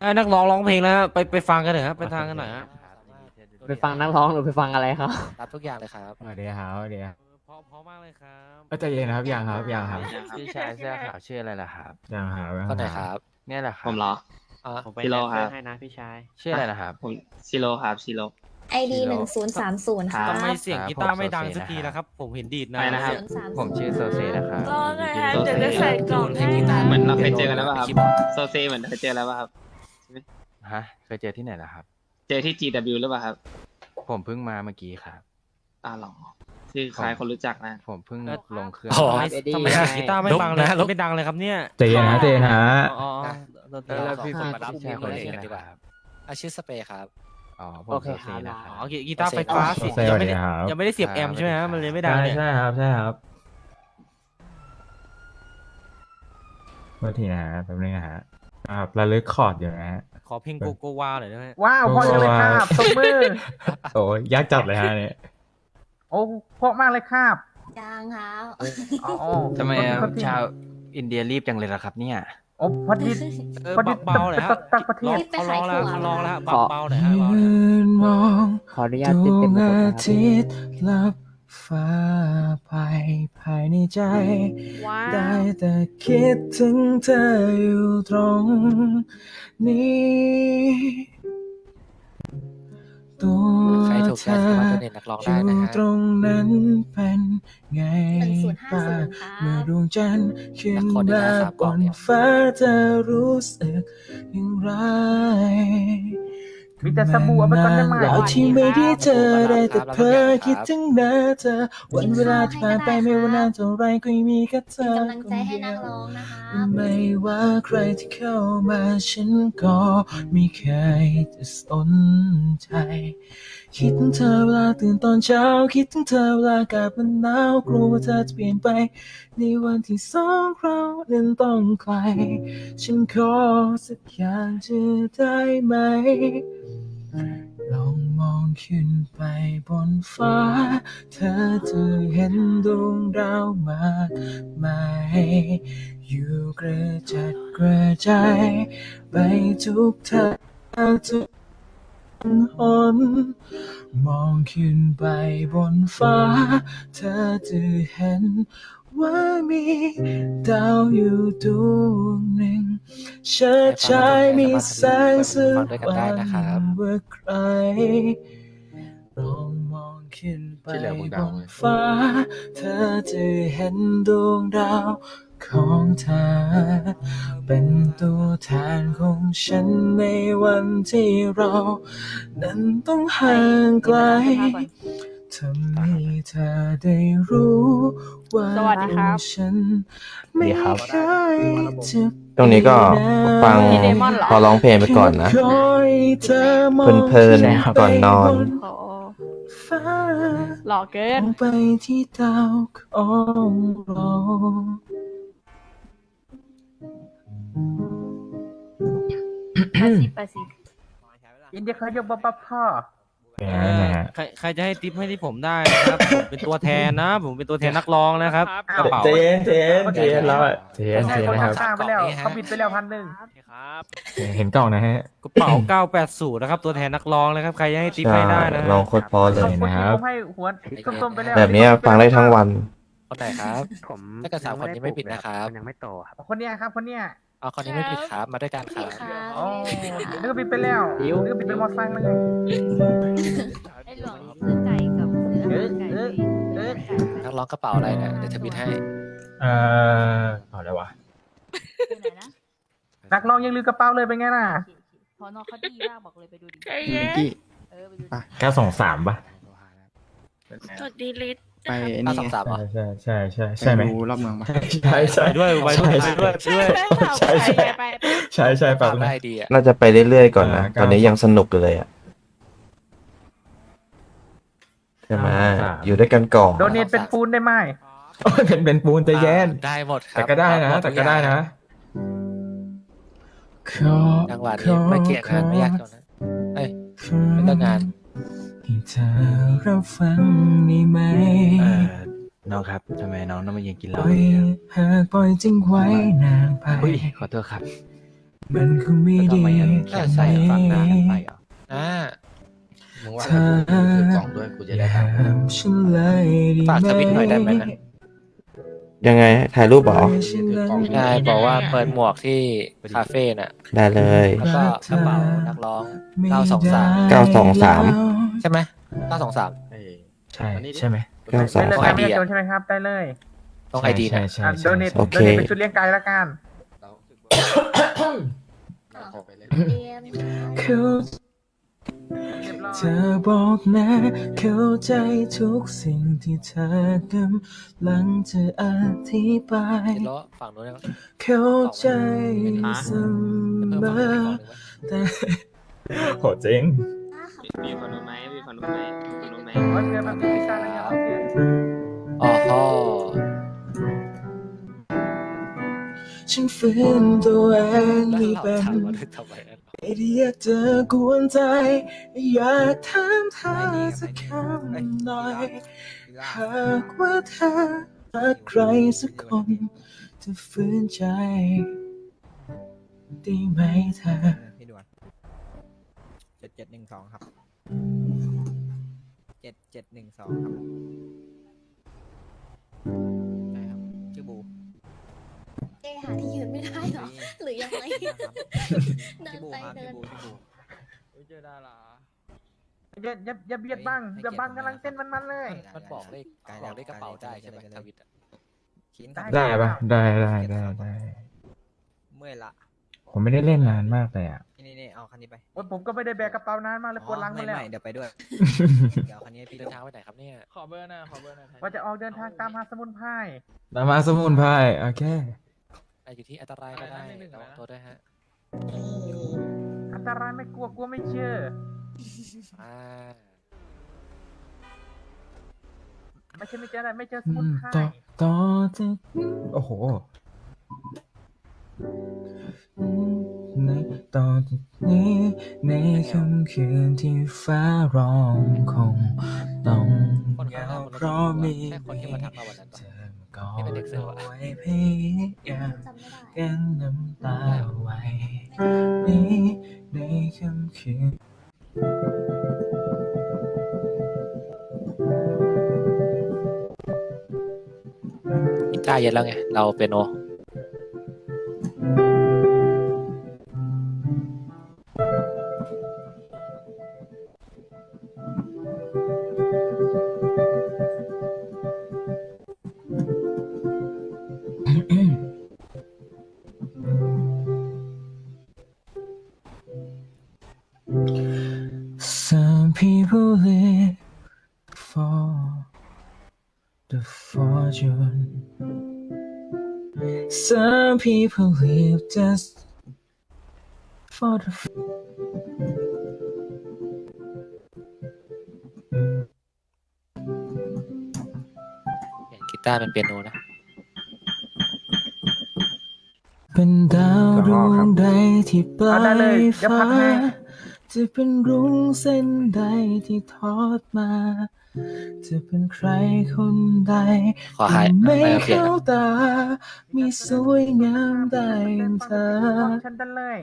เอ้ยนักร้องร้องเพลงแล้วไปไปฟังกันเถอะครับไปทางกันหน่อยฮะไปฟังนักร้องหรือไปฟังอะไรครับ รับทุกอย่างเลยครับสวัสดีครับสวัสดีครับเพราะเพราะมากเลยครับก็ใจเย็นนะครับยังครับยังครับพี่ชายเสื้อขาวชื่ออะไรล่ะครับยังครับคนไหนครับ เนี่ยแหละครับผมเหรอ อ่าผมไปซิโร่ครับให้นะพี่ชาย ชื่ออะไรนะครับ ผมซิโร่ครับซิโร่ไอดีหนึ่งศูนย์สามศูนย์ค่ะทำไมเสียงกีตาร์ไม่ดังสักทีล่ะครับ ผมเห็นดีดนะอะไรนะครับศูนย์สามผมชื่อโซเซนะครับรอไงฮะเดี๋ยวจะใส่กล่องให้เหมือนเราเคยเจอกันแล้วป่ะครับ โซเซเหมือนเคยเจอแล้วป่ะครับ ฮะ เคยเจอที่ไหนล่ะครับ เจอที่ GW หรือเปล่าครับผมเพิ่งมาเมื่อกี้ครับ อ่าหรอชื่อคล้ายคนรู้จักนะ ผมเพิ่งลงเครื่องทำไมเอ็ดดี้ทำไมเสียงกีตาร์ไม่ฟังเลยไม่ดังเลยครับเนี่ยใจเย็นนะใจเย็นนะอ๋ออ๋อเออแล้วพี่ผมพี่มารับชายคนนี้พี่ชื่อมาอะไรดีกว่าครับอาชื่อสเปรย์ครับ อ๋อผมโอเค โซเซครับนะครับอ๋อกีตาร์ไฟฟ้าสิโซเซยังสวัสไม่ดีได้ครับ ยังไม่ได้เสียบแอมป์ใช่ไหมฮะมันเลยไม่ดังใช่เนี่ย ใช่ครับใช่ครับเมื่อทีนะฮะแป๊บนึงนะฮะ อ่าระลึกคอร์ดอยู่นะฮะ ขอเพลงโกโกวาหน่อยได้ไหมว้าวพ่อจะเลยครับตบมือ โอ้ยยากจัดเลยฮะเนี่ย โอ้เพราะมากเลยครับจางครับอ๋ออ๋อทำไมขอโทษทีชาวอินเดียรีบจังเลยล่ะครับ เนี่ยโอ้พอดีเออพอดีเบาๆหน่อยฮะตักประเทศเขาร้องแล้วเขาร้องแล้วขอเบาๆหน่อยฮะเบาๆหน่อยยืนมองขออนุญาตติดเต็มบทนะครับตย์ลับ ฟ้าไปภายในใจ ว้าได้วแต่คิดถึงเธออยู่ตรงนี้ ตัวใครถูกเธใจอสามารถโดเนทนักร้องอได้นะยู่ฮะ ตรงนั้นเป็นไงหนึ่งศูนย์ห้าบ้าศูงนย์ครับ เมื่อดวงจันทร์ขึ้นนักคนที่มาหน้าสามบกล่องนเนี่ยฟ้าเธอรู้สึกอย่างไร มีแต่สบู่เอาไปก่อนได้ไหมแล้วที่ไม่ได้เจอได้แต่เพ้อคิดถึงหน้าเธอวันเวลาที่ผ่านไปไม่ว่านานเท่าไรก็ยังมีแค่เธเป็นอกำลังใจให้นักร้องนะคะไม่ว่าใครที่เข้ามาฉันก็ไม่เคยจะสนใจคิดถึงเธอเวลาตื่นตอนเช้า คิดถึงเธอเวลาอากาศมันหนาวกลัวว่าเธอจะเปลี่ยนไป ในวันที่สองเรานั้นต้องไกล ฉันขอสักอย่างจะได้ไหม ลองมองขึ้นไปบนฟ้า เธอจะเห็นดวงดาวมากมายอยู่กระจัดกระจายไปทุกทางทุก หน มองขึ้นไปบนฟ้า เธอจะเห็นว่ามีดาวอยู่ดวงหนึ่งเชิดชายมีแสงสว่างว่าใครลองมองขึ้นไปที่เหลือมึงบเดานเลยฟ้า เธอจะเห็นดวงดาว ของเธอ เป็นตัวแทนของฉันในวันที่เรา นั้นต้องห่างไกลทำให้เธอได้รู้ว่าสวัสดีครับ ฉันไม่เคยจะตรงนี้ก็ฟังมีเดมอนเหรอพอร้องเพลงไปก่อนนะ คอยเธอมองเพลินๆก่อนนอน โอ้ฟ้า หล่อเกินมองไปที่ดาวของเรา แปดสิบแปดสิบอินเดียเขายกบ๊อบพ่อเป็นเอไงอนะฮะ ใครใครจะให้ทิปให้ที่ผมได้นะครับ ผมเป็นตัวแทนนะ ผมเป็นตัวแทนนักร้องนะครับกระเป๋าเจนเจนเจนแล้วอะเจนเจใช่นคนนะครับ ข้างๆไปแล้วเขาปิดไปแล้วพันหนึ่งครับเห็นกล่องนะฮะกระเป๋า 980 นะครับ ตัวแทนนักร้องนะครับ ใครจะให้ทิปให้ได้นะลองโคตรพอเลขอบยคุณนะคที่รับ ผมให้หัวส้มๆไปแล้วแบบนี้ฟังได้ทั้งวัน คนไหนครับ ผมถ้าเกิดสามคนนี้ไม่ปิดนะครับมันยังไม่โตครับคนเนี้ยครับคนเนี้ย เอาคนนี้ไม่ปิดครับ มาด้วยกันคพี่รับค่ะอ๋อนึกว่าปิดไปแล้วนึกว่าปิดเป็นมอไซค์มาเลยไอ้หลงซื้อไก่กับซื้ออาหารไก่เออเออนักร้องกระเป๋าอะไรเนี่ยเดี๋ยวจะปิดให้ เอ่อเอาอะไรวะไปไหนนะ นักร้องยังลืมกระเป๋าเลยเป็นไงน่ะพอนอเขาดีมากบอกเลยไปดูดิใจเย็นเออไปดูดิเก้าสองสามป่ะกดดีลิทไปป้าสองสามเหรอใช่ใช่ใช่ใช่ไหมรอบเมืองปะใช่ใช่ไปด้วยไปด้วยไปด้วยไปด้วยใช่ใช่ไปไปไปใช่ใช่ปะตามได้ดีอะน่าจะไปเรื่อยๆก่อนนะอ่าตอนนี้ยังสนุกอยู่เลยอะใช่ไหมอยู่ด้วยกันก่อนโดเนทเป็นปูนได้ไหมโอ้ยเป็นเป็นปูนใจเย็นได้หมดครับแต่ก็ได้นะหมแต่ก็ได้นะขอจังหวะนี้ไม่เกี่ยงงานไม่ยากจนนะเอ้ยไม่ต้องงาน ให้เธอรับฟังได้ไหมเออน้องครับทำไมน้องต้องมายืนกินเหปล้าล่อยเนี่ยหากปล่อยทิ้งไว้นานไปอุ้ยขอโทษครับมันคงไม่ดีเออใส่ฟังหน้ากันไปเหรออ่ามึงว่าถ้ากูถือกล่องด้วยกูจะได้ถามฉันเลยดีฝากทวิตหน่อยได้ไหมนะ ยังไงถ่ายรูปเหรอนายบอกว่าเปิดหมวกที่คาเฟ่น่ะ ได้เลย แล้วก็กระเป๋านักร้อง923 923ใช่ไหม923ใช่ใช่ไหมได้เลยขอคไอรับเดีไม่ยโจใช่ไหมครับได้เลยต้องไอดีนะใช่อะใช่โดเนทโอโดเคเนทเป็นชุดเลี้ยงไก่ละกันเรียน เธอบอกนะเข้าใจทุกสิ่งที่เธอกำลังจะอธิบายเห็นล้อฝั่งนู้นนะเข้าใจเสจะเพิ่มมมาอแต่ โหเจ๋งมีคนรู้ไหมมีคนรู้ไหมมีคนรู้ไหมขอเชิญมาเป็นพิซซ่าเลยครับเชิญอ๋อฮอฉันฝืนตัวเองแล้วไม่เป็นทำมาทำไม ไม่ได้อยากจะกวนใจ อยากถามเธอสักคำหน่อย หากว่าเธอรักใครสักคนจะฝืนใจ ได้ไหมเธอพี่ด่วนเจ็ดเจ็ดหนึ่งสองครับเจ็ดเจ็ดหนึ่งสองครับใช่ครับชื่อบูาที่ยืนไม่ได้เหรอ หรือยังไง เดิชื่นอบูไปครับเดิชื่อนบูชื่อบูเจอดาราอย่าอย่าอย่าเบียดบังอย่าบังกำลังเต้นมันๆเลยมันบอกเลขบอกเลขกระเป๋าได้ใช่ไหมทวิตอะขินได้ปะได้ได้ได้ได้เมื่อยละผมไม่ได้เล่นนานมากเลยอะนี่นี่เอาคันนี้ไปโอ๊ยผมก็ไม่ได้แบกกระเป๋านานมากเลยปวดหลังมาไม่แล้วไม่เดี๋ยวไปด้วยเดี๋ยวเอาคันนี้ให้พี่เดินทางไปไหนครับเนี่ยขอเบอร์หน่อยขอเบอร์หน่อยว่าจะออกเดินทางตามหาสมุนไพรตามมาสมุนไพรโอเค อาอยู่ที่อันตรายก็ได้ระวังตัวด้วยฮะอันตรายไม่กลัวกลัวไม่เชื่อ อ่าไม่ใช่ไม่เจออะไรไม่เจอสมุนไพรต่อต่อจากโอ้โหในต่อจากนี้ ในค่ำคืนที่ฟ้าร้องคง ต้องคนเหข้างงาหน้ามันเพราะมีแค่คนที่มาทักเราวันนั้นเธปะอ ก็นี่เป็นเด็กเสิร์ฟอะไว้พยายามจำไม่ได้กันน้ำตาไว้นี้ในค่ำคืนกีตาร์เย็นแล้วไง เราเปียโน Some people live just for the F- กีตาร์เป็นเปียโนนะ เป็นดาวดวงใดที่ปลายฟ้า จะเป็นรุ้งเส้นใดที่ทอดมา จะเป็นใครคนใดขอหายที่ไม่ไม่เอาเปลี่ยนเข้านะตา มีสวยงามได้อย่างเธอ ฉันได้เลย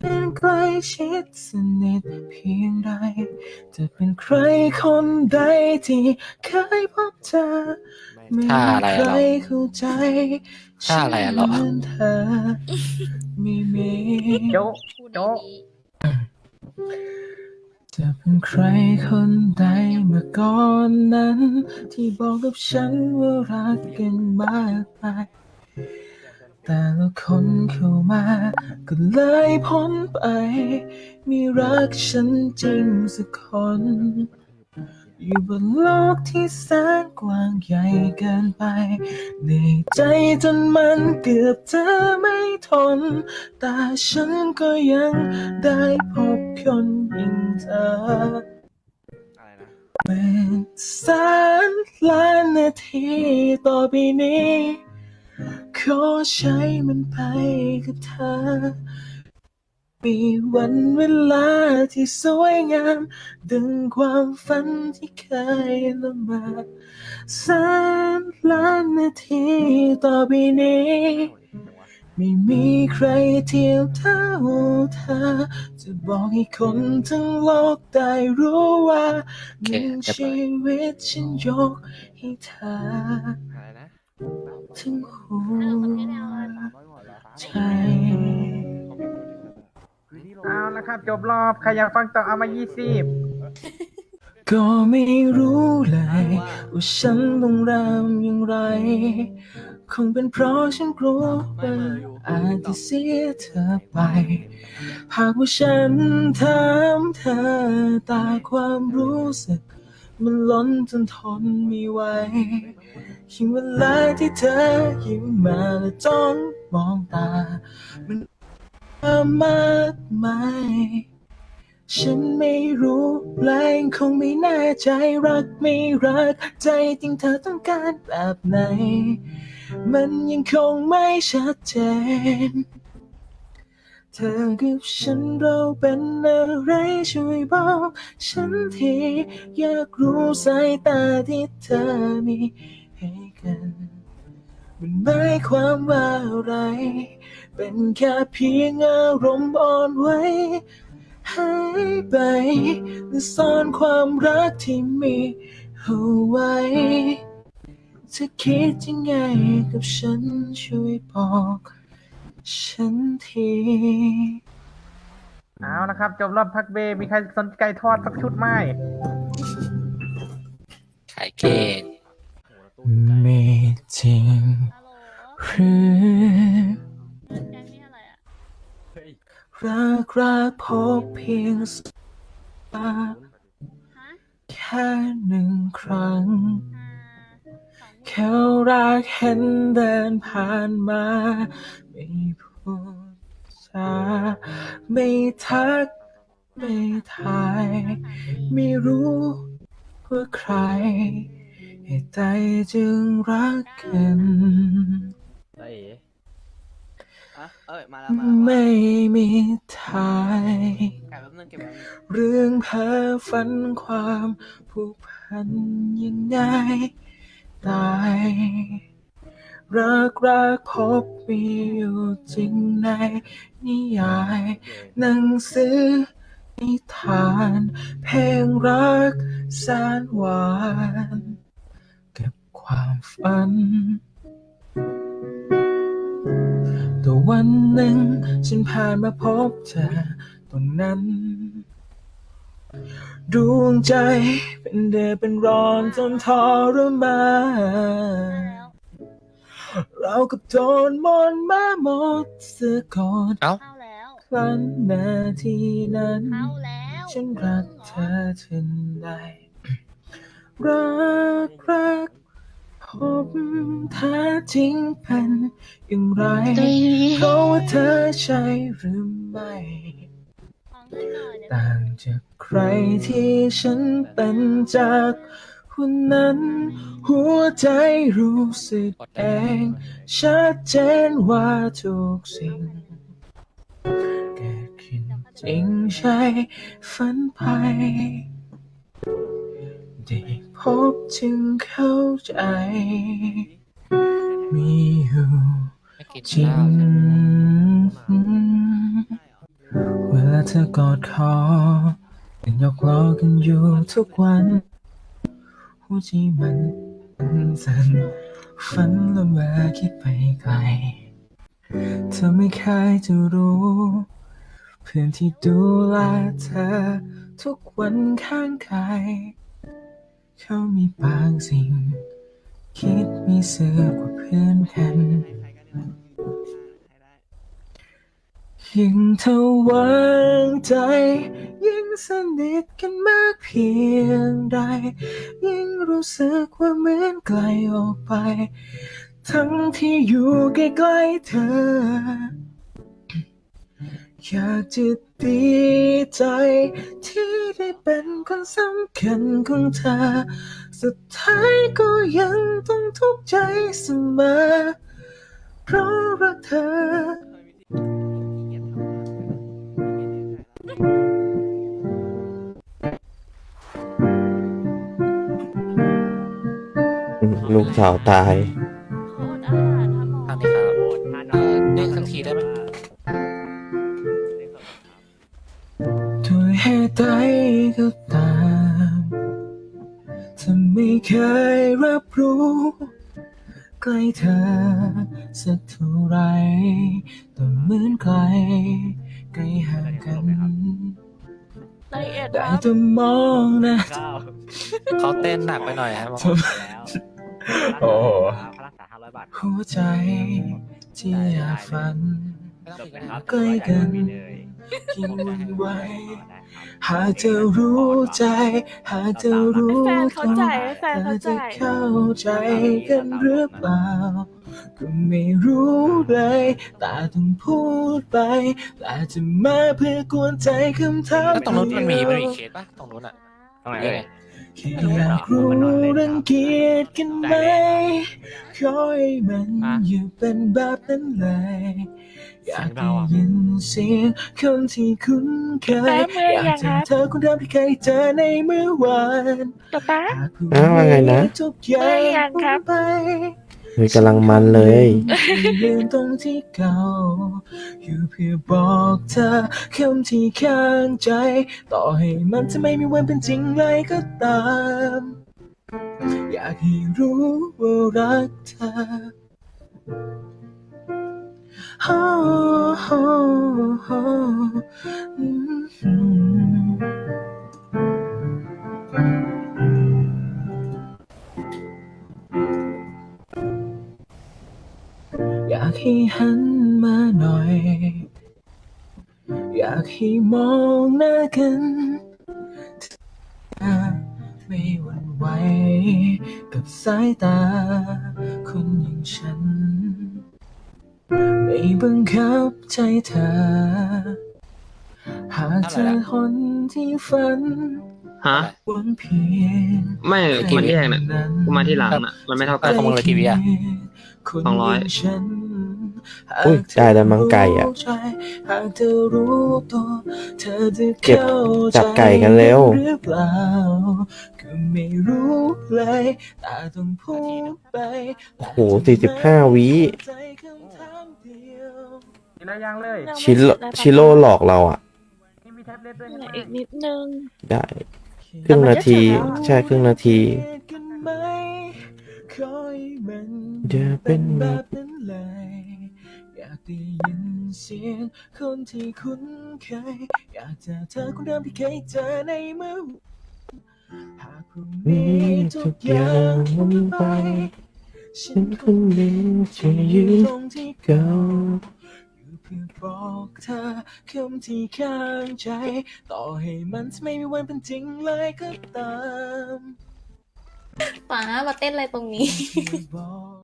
เป็นใกล้ชิดสนิทเพียงใด จะเป็นใครคนใดที่เคยพบเธอ ไม่ท่ามีอะไรใคอะรเราเข้าใจท่าอะไรอะเรา ฉันเหมือนเธอไม่มี โจ๊ะพูดโจ๊ะดี จะเป็นใครคนใดเมื่อก่อนนั้น ที่บอกกับฉันว่ารักกันมากมายแต่ละคนเข้ามาก็เลยพ้นไป มีรักฉันจริงสักคน อยู่บนโลกที่แสนกว้างใหญ่เกินไปเหนื่อยใจจนมันเกือบจะไม่ทน แต่ฉันก็ยังได้พบคนอย่างเธอ อะไรนะ เป็นแสนล้านนาทีต่อไปนี้ ขอใช้มันไปกับเธอ มีวันเวลาที่สวยงาม ดึงความฝันที่เคยละเมาแสนล้านนาทีต่อไปนี้ ไม่มีใครเทียบเท่าเธอ จะบอกให้คนทั้งโลกได้รู้ว่าหนึ่งชีวิตฉันยกให้เธออะไรนะถึงหัเออมันไม่วได้เอาอะไรมาใจะครับ จบรอบ ใครอยากฟังต่อเอามายี่สิบก็ไม่รู้เลยว่าฉันต้องรำอย่างไร คงเป็นเพราะฉันกลัวว่าอาจจะเสียเธอไป หากว่าฉันถามเธอแตาความรู้สึก มันล้นจนทนไม่ไหวยิ่งเวลาที่เธอยิ้มมาและจ้องมองตา มัน มากมาย ฉันไม่รู้และยังคงไม่แน่ใจรักไม่รัก ใจจริงเธอต้องการแบบไหน มันยังคงไม่ชัดเจน เธอกับฉันเราเป็นอะไรช่วยบอกฉันทีอยากรู้สายตาที่เธอมีให้กัน มันหมายความว่าอะไร เป็นแค่เพียงอารมณ์อ่อนไหวหายไปและซ่อนความรักที่มีเอาไว้จะคิดยังไงกับฉันช่วยบอกฉันทีเอาละครับ จบรอบพักเบรกมีใครสนใจทอดสักชุดไหมขายเก่งไม่จริงฮัลโหลหรือ แกงนี่อะไรอะรักรักพบเพียงสักฮะแค่หนึ่งครั้ง อ่าสองแค่รักเห็นเดินผ่านมา ไม่พูดจาไม่ทัก ไม่ทาย ไม่รู้ว่าใครเหตุใดจึงรักกันเอ้ ยเอ้ยมาแล้วมาไม่มีทาย แกะแป๊บนึงเก็บแป๊บนึงเรื่องเพ้อฝันความผูกพันยังไงตาย รักรักพบมีอยู่จริงในนิยาย หนังสือนิทาน เพลงรักแสนหวานกับความฝัน วันหนึ่ง ฉันผ่านมาพบเธอตรงนั้น ดวงใจเป็นเดือดเป็นร้อนจนทรมานแล้วเรากับโดนมอนต์มาหมดเสียก่อนเข้าแล้ว ครั้นนาทีนั้น เข้าแล้วฉันรักเธอถึงได้รักรักพ บแท้จริงเป็นอย่างไร เพราะว่าเธอใช่หรือไม่ ต่างจากใครที่ฉันเป็นจากคนนั้น หัวใจรู้สึกเอง ชัดเจนว่าทุกสิ่งเกิดขึ้นจริงใช่ฝันไป ได้พบจึงเข้าใจ มีอยู่จริง เวลาเธอกอดคอยังหยกล้อกันอยู่ทุกวัน หัวใจมันสั่นฝันละเมอคิดไปไกล เธอไม่เคยจะรู้เพื่อนที่ดูแลเธอ ทุกวันข้างกาย เขามีบางสิ่ง คิดมีเสือกว่าเพื่อนกัน ยิ่งเธอวางใจ ยิ่งสนิทกันมากเพียงใด ยิ่งรู้สึกว่าเหมือนไกลออกไป ทั้งที่อยู่ใกล้ๆเธอ อยากจะดีใจที่ได้เป็นคนสำคัญของเธอ สุดท้ายก็ยังต้องทุกข์ใจเสมอ เพราะรักเธอ ลูกสาวตาย องหนะ เขาเต้นหนักไปหน่อยครับโอ้โห ค่ารักษาห้าร้อยบาทหัวใจที่อยากฝันไม่ต้องมีก็ได้ใกล้กันยิ่งหวันไหวหากเธอรู้ใจ หากเธอรู้แฟนเขาจ่ายแฟนเธเขาอจะจ่ายเข้าใจกันหรือเปล่า ก็ไม่รู้เลยแต่ต้องพูดไปแต่จะมาเพื่อกวนใจคำถามแล้วตรงนู้นมันมีมันมีเดียวเคสปะตรงนู้นอะตรงไหนเอ้ยแค่อยากรู้รังเกียจกันไหมขอให้มันอยู่เป็นแบบนั้นเลยอยากได้ยินเสียงคนที่คุ้นเคยอยากเจอเธอคนเดิมที่เคยเจอในเมื่อวานป๊าป๊าหากพรุ่งอ้าวว่าไงนะทุกอย่างไม่ยังครับไป เฮ้ยกำลังมันเลย ยืนตรงที่เก่า อยู่เพื่อบอกเธอคำที่ข้างใจ ต่อให้มันจะไม่มีวันเป็นจริงเลยก็ตาม อยากให้รู้ว่ารักเธอ Oh, oh, oh, mm-hmm. ให้หันมาหน่อย อยากให้มองหน้ากันไม่หวั่นไหวกับสายตา คนอย่างฉัน ไม่บังคับใจเธอ หากเธอคนที่ฝันฮะ หวังเพียงไม่แค่มันแยกน่ะนั้นกูมาที่หลังน่ะ มันไม่เท่าเอกัอนของมึงเลยกี่วิอะคนสองร้อยางฉัน อุ้ยได้แล้วมั้งไก่อะหากเธอรู้ตัวเธอจะเก็บเข้าใจจับไก่กันเร็วหรือเปล่าก็ไม่รู้เลยแต่ต้องพูดไปโอ้โหสี่สิบห้าวิใจคำถามเดียวกินอะไรยังเลยชิโร่ชิโร่หลอกเราอะ นี่มีแท็บเล็ตด้วยเหลืใช่อไหมอีกนิดนึง ได้ ครึ่งนาที ใช่ครึ่งนาทีกันไหมขอให้มันอย่าเป็นแบแบ ได้ยินเสียงคนที่คุ้นเคย อยากเจอเธอคนเดิมที่เคยเจอในเมื่อหากพรุ่งนี้ทุกอย่างมันไป ฉันคนเดียวจะยืนตรงที่เก่าอยู่เพื่อบอกเธอคำที่ข้างใจ ต่อให้มันจะไม่มีวันเป็นจริงเลยก็ตาม ป๋ามาเต้นอะไรตรงนี้ บอก